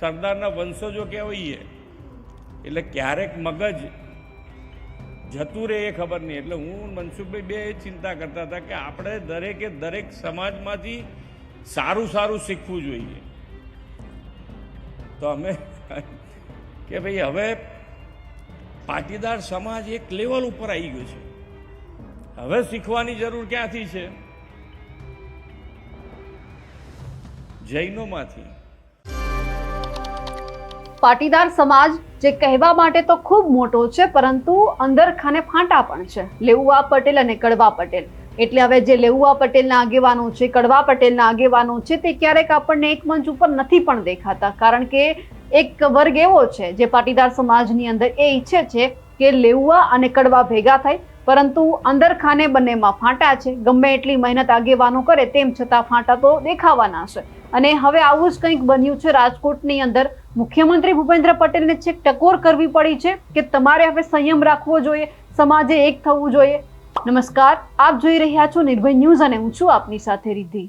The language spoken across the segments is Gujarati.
સરદારના વંશજો કહેવાઈએ, એટલે ક્યારેક મગજ જતું રહે એ ખબર નહીં. એટલે હું મનસુખભાઈ બે એ ચિંતા કરતા હતા કે આપણે દરેકે દરેક સમાજમાંથી સારું સારું શીખવું જોઈએ. તો અમે કે ભાઈ હવે પાટીદાર સમાજ એક લેવલ ઉપર આવી ગયો છે. હવે શીખવાની જરૂર ક્યાંથી છે? જૈનોમાંથી. પાટીદાર સમાજ જે કહેવા માટે તો ખૂબ મોટો છે, પરંતુ અંદર ખાને ફાંટા પણ છે. લેઉવા પટેલ અને કડવા પટેલ. એટલે હવે જે લેઉવા પટેલના આગેવાનો છે, કડવા પટેલના આગેવાનો છે, તે ક્યારેક આપણને એક મંચ ઉપર નથી પણ દેખાતા. કારણ કે એક વર્ગ એવો છે, જે પાટીદાર સમાજની અંદર એ ઈચ્છે છે કે લેઉવા અને કડવા ભેગા થાય. પરંતુ અંદર ખાને બંનેમાં ફાંટા છે. ગમે એટલી મહેનત આગેવાનો કરે તેમ છતાં ફાંટા તો દેખાવાના છે. અને હવે આવું જ કંઈક બન્યું છે રાજકોટની અંદર. મુખ્યમંત્રી ભૂપેન્દ્ર પટેલને છેક ટકોર કરવી પડી છે કે તમારે હવે સંયમ રાખવો જોઈએ, સમાજે એક થવું જોઈએ. નમસ્કાર, આપ જોઈ રહ્યા છો નિર્ભય ન્યૂઝ અને હું છું આપની સાથે રિદ્ધિ.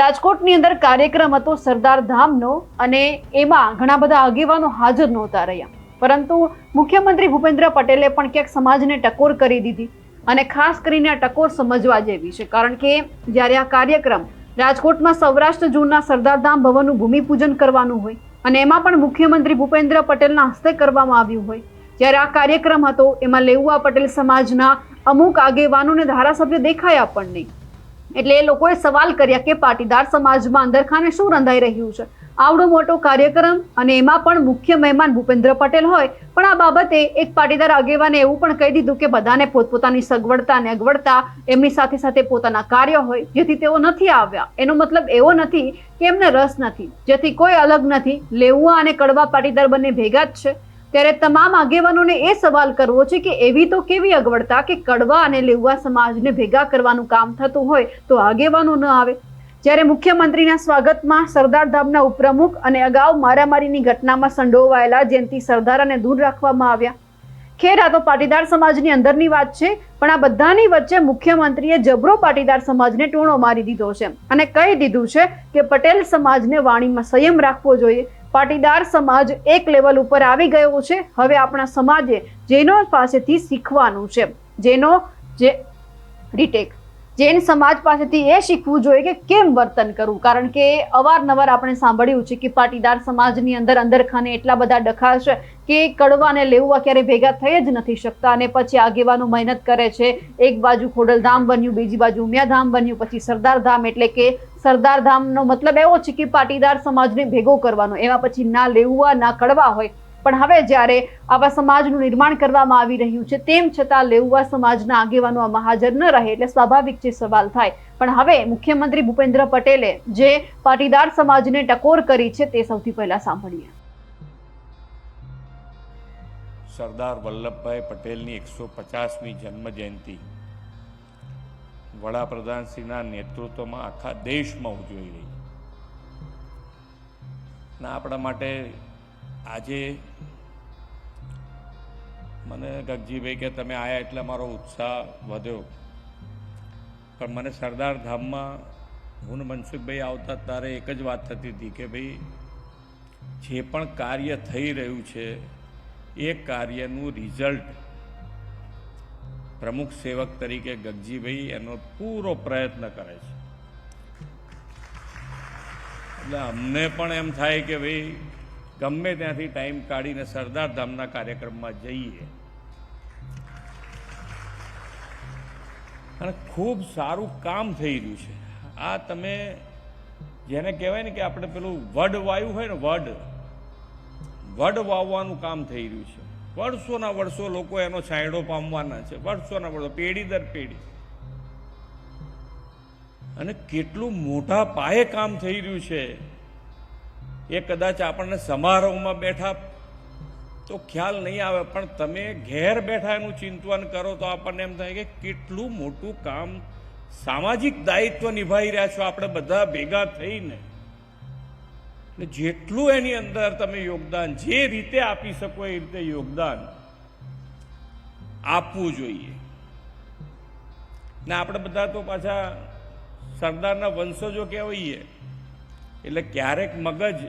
રાજકોટની અંદર કાર્યક્રમ હતો સરદાર ધામનો અને એમાં ઘણા બધા આગેવાનો હાજર નહોતા રહ્યા. પરંતુ મુખ્યમંત્રી ભૂપેન્દ્ર પટેલે પણ ક્યાંક સમાજને ટકોર કરી દીધી અને ખાસ કરીને આ ટકોર સમજવા જેવી છે. કારણ કે જ્યારે આ કાર્યક્રમ રાજકોટમાં સૌરાષ્ટ્ર ઝોનના સરદારધામ ભવનનું ભૂમિપૂજન કરવાનું હોય અને એમાં પણ મુખ્યમંત્રી ભૂપેન્દ્ર પટેલના હસ્તે કરવામાં આવ્યું હોય, જ્યારે આ કાર્યક્રમ હતો, એમાં લેઉવા પટેલ સમાજના અમુક આગેવાનો અને ધારાસભ્ય દેખાયા પણ નહીં. એટલે એ લોકોએ સવાલ કર્યા કે પાટીદાર સમાજમાં અંદરખાને શું રંધાઈ રહ્યું છે? આવડો મોટો કાર્યક્રમ અને એમાં પણ મુખ્ય મહેમાન ભૂપેન્દ્ર પટેલ હોય. પણ આ બાબતે એક પાટીદાર આગેવાને એવું પણ કહી દીધું કે બધાને પોતપોતાની સગવડતા અને અગવડતા એમની સાથે સાથે પોતાના કાર્ય હોય, જેથી તેઓ નથી આવ્યા. એનો મતલબ એવો નથી કે એમને રસ નથી. જેથી કોઈ અલગ નથી. લેવું અને કડવા પાટીદાર બંને ભેગા જ છે. ત્યારે તમામ આગેવાનોને એ સવાલ કરવો છે કે એવી તો કેવી અગવડતા કે કડવા અને લેવા સમાજને ભેગા કરવાનું કામ થતું હોય તો આગેવાનો ન આવે. જ્યારે મુખ્યમંત્રીના સ્વાગતમાં સરદાર ધામના ઉપપ્રમુખ અને અગાઉ મારામારીની ઘટનામાં સંડોવાયેલા જયંતિ સરદારાને દૂર રાખવામાં આવ્યા. ખેર, આ તો પાટીદાર સમાજની અંદરની વાત છે, પણ આ બધાની વચ્ચે મુખ્યમંત્રીએ જબરો પાટીદાર સમાજને ટોણો મારી દીધો છે અને કહી દીધું છે કે પટેલ સમાજને વાણીમાં સંયમ રાખવો જોઈએ. પાટીદાર સમાજ એક લેવલ ઉપર આવી ગયો છે, હવે આપણા સમાજે જેનો પાસેથી શીખવાનું છે, જેનો જે રીટેક. જૈન સમાજ પાસેથી એ શીખવું જોઈએ કે કેમ વર્તન કરવું? કારણ કે અવારનવાર આપણે સાંભળ્યું છે કે પાટીદાર સમાજની અંદર અંદરખાને એટલા બધા ડખા છે કે કડવા અને લેવા ક્યારે ભેગા થઈ જ નથી શકતા અને પછી આગેવાનો મહેનત કરે છે. એક બાજુ ખોડલધામ બન્યું, બીજી બાજુ ઉમિયાધામ બન્યું, પછી સરદાર ધામ એટલે કે સરદાર ધામનો મતલબ એવો છે કે પાટીદાર સમાજને ભેગો કરવાનો. એમાં પછી ના લેવા ના કડવા હોય. પણ હવે જ્યારે આવા સમાજનું નિર્માણ કરવામાં આવી રહ્યું છે, તેમ છતાં લેઉવા સમાજના આગેવાનો આમાં હાજર ન રહે એટલે સ્વાભાવિક છે સવાલ થાય. પણ હવે મુખ્યમંત્રી ભૂપેન્દ્ર પટેલે જે પાટીદાર સમાજને ટકોર કરી છે તે સૌથી પહેલા સાંભળીએ. સરદાર વલ્લભભાઈ પટેલની એકસો પચાસમી જન્મ જયંતિ વડાપ્રધાનશ્રીના નેતૃત્વમાં આખા દેશમાં ઉજવાઈ રહી. ના આપણા માટે આજે મને ગગજીભાઈ કે તમે આયા એટલે મારો ઉત્સાહ વધ્યો. પણ મને સરદાર ધામમાં હું ને મનસુખભાઈ આવતા ત્યારે એક જ વાત થતી હતી કે ભાઈ, જે પણ કાર્ય થઈ રહ્યું છે, એ કાર્યનું રિઝલ્ટ પ્રમુખ સેવક તરીકે ગગજીભાઈ એનો પૂરો પ્રયત્ન કરે છે. એટલે અમને પણ એમ થાય કે ભાઈ ગમે ત્યાંથી ટાઈમ કાઢીને સરદાર ધામના કાર્યક્રમમાં જઈએ. અને ખૂબ સારું કામ થઈ રહ્યું છે. આ તમે જેને કહેવાય ને કે આપણે પેલું વડ વાયું હોય ને વડ વડ વાવવાનું કામ થઈ રહ્યું છે. વર્ષોના વર્ષો લોકો એનો છાંયડો પામવાના છે. વર્ષોના વર્ષો, પેઢી દર પેઢી. અને કેટલું મોટા પાયે કામ થઈ રહ્યું છે. એ કદાચ આપણને સમારોહમાં બેઠા તો ખ્યાલ નહીં આવે, પણ તમે ઘેર બેઠા એનું ચિંતન કરો તો આપણને એમ થાય કે કેટલું મોટું કામ સામાજિક દાયિત્વ નિભાવી રહ્યા છો આપણે બધા ભેગા થઈને. એટલે જેટલું એની અંદર તમે યોગદાન, જે રીતે આપી શકો એ રીતે યોગદાન આપવું જોઈએ. ને આપણે બધા તો પાછા સરદારના વંશજો કહેવાઈએ. એટલે ક્યારેક મગજ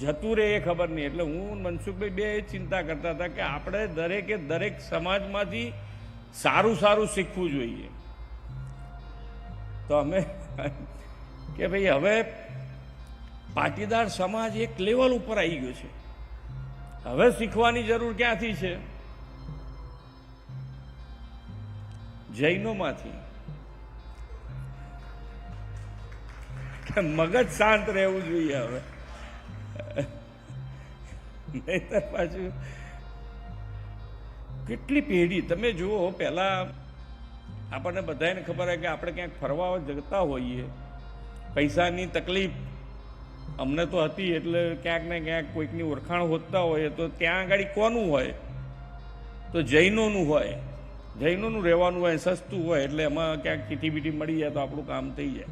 જતું રહે એ ખબર નહીં. એટલે હું મનસુખભાઈ બે એ ચિંતા કરતા હતા કે આપણે દરેકે દરેક સમાજમાંથી સારું સારું શીખવું જોઈએ. તો અમે કે ભાઈ હવે પાટીદાર સમાજ એક લેવલ ઉપર આવી ગયો છે. હવે શીખવાની જરૂર ક્યાંથી છે? જૈનોમાંથી. કે મગજ શાંત રહેવું જોઈએ હવે. નહીતર પાછું કેટલી પેઢી, તમે જુઓ, પહેલાં આપણને બધાને ખબર હોય કે આપણે ક્યાંક ફરવા જતા હોઈએ. પૈસાની તકલીફ અમને તો હતી, એટલે ક્યાંક ને ક્યાંક કોઈકની ઓળખાણ હોતા હોય, તો ત્યાં આગળ કોનું હોય? તો જૈનોનું હોય. જૈનોનું રહેવાનું હોય, સસ્તું હોય, એટલે એમાં ક્યાંક ચીઠી બીઠી મળી જાય તો આપણું કામ થઈ જાય.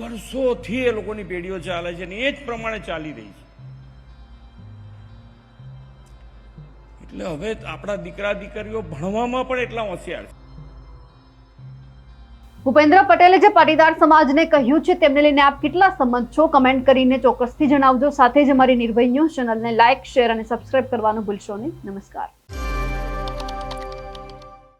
વર્ષોથી એ લોકોની પેઢીઓ ચાલે છે અને એ જ પ્રમાણે ચાલી રહી છે. એટલે હવે આપણા દીકરા દીકરીઓ ભણવામાં પણ એટલા હોશિયાર છે. ભૂપેન્દ્ર પટેલે જે પાટીદાર સમાજને કહ્યું છે તેમને લઈને આપ કેટલા સંમત છો? કમેન્ટ કરીને ચોક્કસથી જણાવજો. સાથે જ અમારી નિર્ભય ન્યૂઝ ચેનલને લાઇક, શેર અને સબસ્ક્રાઇબ કરવાનું ભૂલશો નહીં. નમસ્કાર.